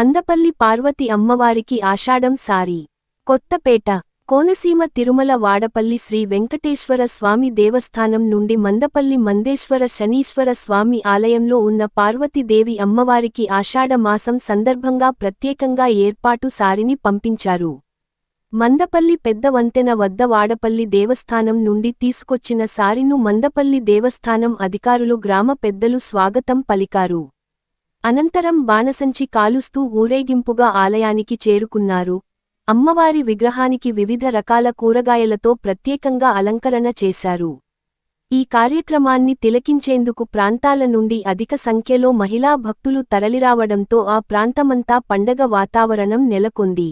మందపల్లి పార్వతి అమ్మవారికి ఆషాఢం సారి. కొత్తపేట కోనసీమ తిరుమల వాడపల్లి శ్రీ వెంకటేశ్వర స్వామి దేవస్థానం నుండి మందపల్లి మందేశ్వర శనీశ్వర స్వామి ఆలయంలో ఉన్న పార్వతీదేవి అమ్మవారికి ఆషాఢ మాసం సందర్భంగా ప్రత్యేకంగా ఏర్పాటు సారిని పంపించారు. మందపల్లి పెద్ద వంతెన వద్ద వాడపల్లి దేవస్థానం నుండి తీసుకొచ్చిన సారిను మందపల్లి దేవస్థానం అధికారులు గ్రామ పెద్దలు స్వాగతం పలికారు. అనంతరం బాణసంచి కాలుస్తూ ఊరేగింపుగా ఆలయానికి చేరుకున్నారు. అమ్మవారి విగ్రహానికి వివిధ రకాల కూరగాయలతో ప్రత్యేకంగా అలంకరణ చేశారు. ఈ కార్యక్రమాన్ని తిలకించేందుకు ప్రాంతాల నుండి అధిక సంఖ్యలో మహిళా భక్తులు తరలిరావడంతో ఆ ప్రాంతమంతా పండగ వాతావరణం నెలకొంది.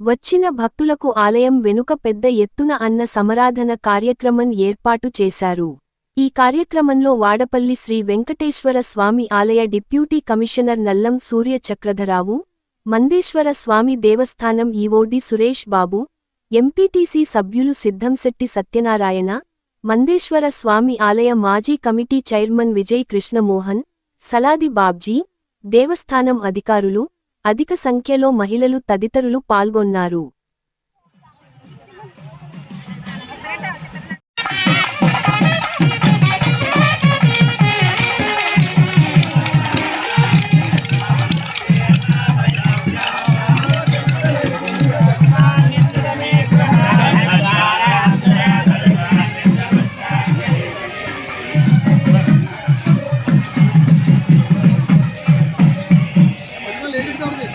వచ్చిన భక్తులకు ఆలయం వెనుక పెద్ద ఎత్తున అన్న సమరాధన కార్యక్రమం ఏర్పాటు చేశారు. ఈ కార్యక్రమంలో వాడపల్లి శ్రీ వెంకటేశ్వర స్వామి ఆలయ డిప్యూటీ కమిషనర్ నల్లం సూర్య చక్రధరావు మందేశ్వర స్వామి దేవస్థానం ఈవోడి సురేష్ బాబు ఎంపీటీసీ సభ్యులు సిద్ధంశెట్టి సత్యనారాయణ మందేశ్వర స్వామి ఆలయ మాజీ కమిటీ చైర్మన్ విజయ్ కృష్ణమోహన్ సలాది బాబ్జీ దేవస్థానం అధికారులు అధిక సంఖ్యలో మహిళలు తదితరులు పాల్గొన్నారు.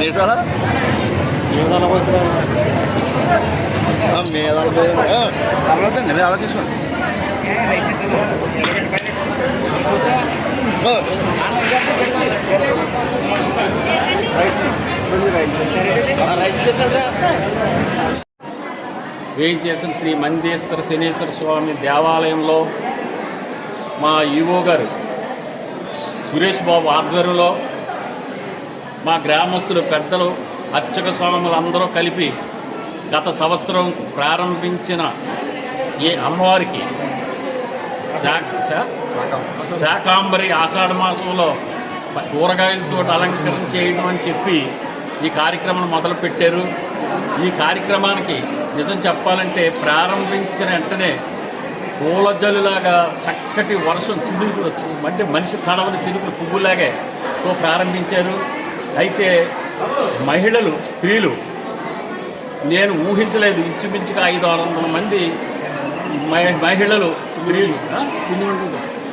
వేసాలా మీద తర్వాత అండి మీరు అలా తీసుకోండి. ఓ, వేయించేసిన శ్రీ మందేశ్వర శనేశ్వర స్వామి దేవాలయంలో మా ఈవో గారు సురేష్ బాబు ఆధ్వర్యంలో మా గ్రామస్తులు పెద్దలు అర్చక స్వాములందరూ కలిపి గత సంవత్సరం ప్రారంభించిన ఈ అమ్మవారికి శాకాంబరి ఆషాఢ మాసంలో కూరగాయలతో అలంకరణ చేయడం అని చెప్పి ఈ కార్యక్రమం మొదలుపెట్టారు ఈ కార్యక్రమానికి నిజం చెప్పాలంటే ప్రారంభించిన వెంటనే పూల జల్లులాగా చక్కటి వర్షం చినుకులు వచ్చి అంటే మనిషి తడవని చినుకులు పువ్వులాగే తో ప్రారంభించారు. అయితే మహిళలు స్త్రీలు నేను ఊహించలేదు ఇంచుమించుగా ఐదు ఆరు వందల మంది మహి- మహిళలు స్త్రీలు?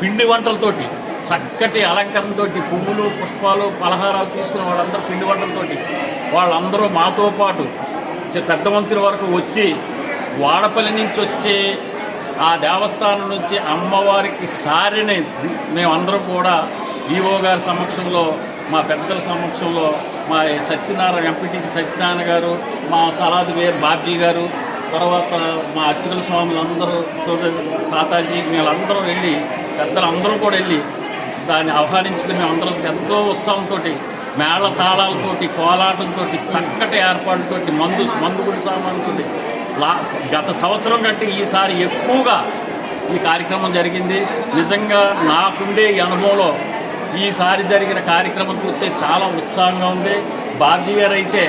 పిండి వంటలతోటి చక్కటి అలంకరణతోటి పువ్వులు పుష్పాలు పలహారాలు తీసుకున్న వాళ్ళందరూ పిండి వంటలతోటి వాళ్ళందరూ మాతో పాటు పెద్ద మంత్రి వరకు వచ్చి వాడపల్లి నుంచి వచ్చే ఆ దేవస్థానం నుంచి అమ్మవారికి సారిని మేమందరం కూడా ఈవో గారి సమక్షంలో మా పెద్దల సమక్షంలో మా సత్యనారాయణ ఎంపీటీసీ సత్యనారాయణ గారు మా సలాది వేర్ బాబ్జీ గారు తర్వాత మా అర్చకుల స్వాములు అందరూ తాతాజీ వీళ్ళందరూ వెళ్ళి పెద్దలందరూ కూడా వెళ్ళి దాన్ని ఆహ్వానించుకుని మేమందరం ఎంతో ఉత్సాహంతో మేళ తాళాలతోటి కోలాటంతో చక్కటి ఏర్పాటుతోటి మందు మందుగుడి సామాన్లతోటి. లా గత సంవత్సరం కంటే ఈసారి ఎక్కువగా ఈ కార్యక్రమం జరిగింది. నిజంగా నాకుండే ఈ అనుభవంలో ఈసారి జరిగిన కార్యక్రమం చూస్తే చాలా ఉత్సాహంగా ఉంది. బాబ్జీ గారు అయితే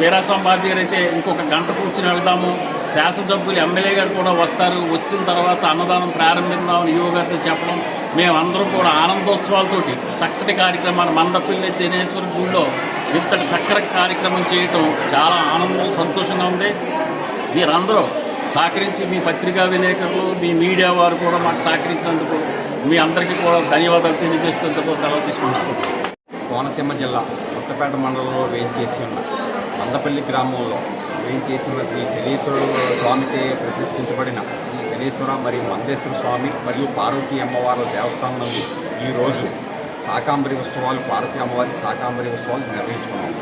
వీరాస్వామి బాబు గారు అయితే ఇంకొక గంట కూర్చుని వెళ్దాము. శాసనసభ్యులు ఎమ్మెల్యే గారు కూడా వస్తారు. వచ్చిన తర్వాత అన్నదానం ప్రారంభిద్దామని యువ గారితో చెప్పడం మేమందరం కూడా ఆనందోత్సవాలతోటి చక్కటి కార్యక్రమాన్ని మందపల్లి దినేశ్వర గుడిలో ఇంతటి చక్కటి కార్యక్రమం చేయటం చాలా ఆనందం సంతోషంగా ఉంది. మీరందరూ సహకరించి మీ పత్రికా విలేకరులు మీ మీడియా వారు కూడా మాకు సహకరించినందుకు మీ అందరికీ కూడా ధన్యవాదాలు తెలియజేస్తున్నందుకు సెలవు తీసుకున్నాను. కోనసీమ జిల్లా కొత్తపేట మండలంలో వేయించేసి ఉన్న మందపల్లి గ్రామంలో ఏం చేసిన శ్రీ శనీశ్వరుడు స్వామికి ప్రతిష్ఠించబడిన శ్రీ శనీశ్వర మరియు మందేశ్వర స్వామి మరియు పార్వతీ అమ్మవారి దేవస్థానం ఈరోజు శాకాంబరి ఉత్సవాలు పార్వతీ అమ్మవారి శాకాంబరి ఉత్సవాలు నిర్వహించుకున్నాం.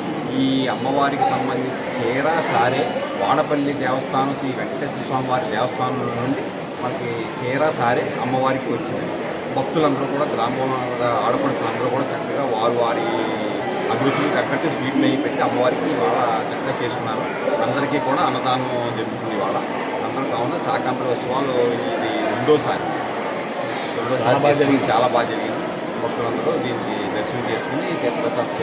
ఈ అమ్మవారికి సంబంధించి చీరా సారే వాడపల్లి దేవస్థానం శ్రీ వెంకటేశ్వర స్వామి వారి దేవస్థానం నుండి మనకి చీరా సారే అమ్మవారికి వచ్చింది. భక్తులందరూ కూడా గ్రామంలో ఆడపడుచులందరూ కూడా చక్కగా వారు వారి అభిరుచికి తగ్గట్టు స్వీట్లు అవి పెట్టి అమ్మవారికి ఇవాళ చక్కగా చేసుకున్నారు అందరికీ కూడా అన్నదానం జరుగుతుంది ఇవాళ. అందరూ కావున శాకాంబరి ఉత్సవాలు ఇది రెండోసారి. రెండోసారి చాలా బాగా జరిగింది. భక్తులందరూ దీనికి దర్శనం చేసుకుని తీర్థప్రసాద్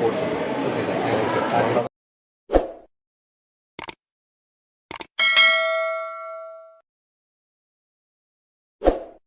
కోరుచున్నారు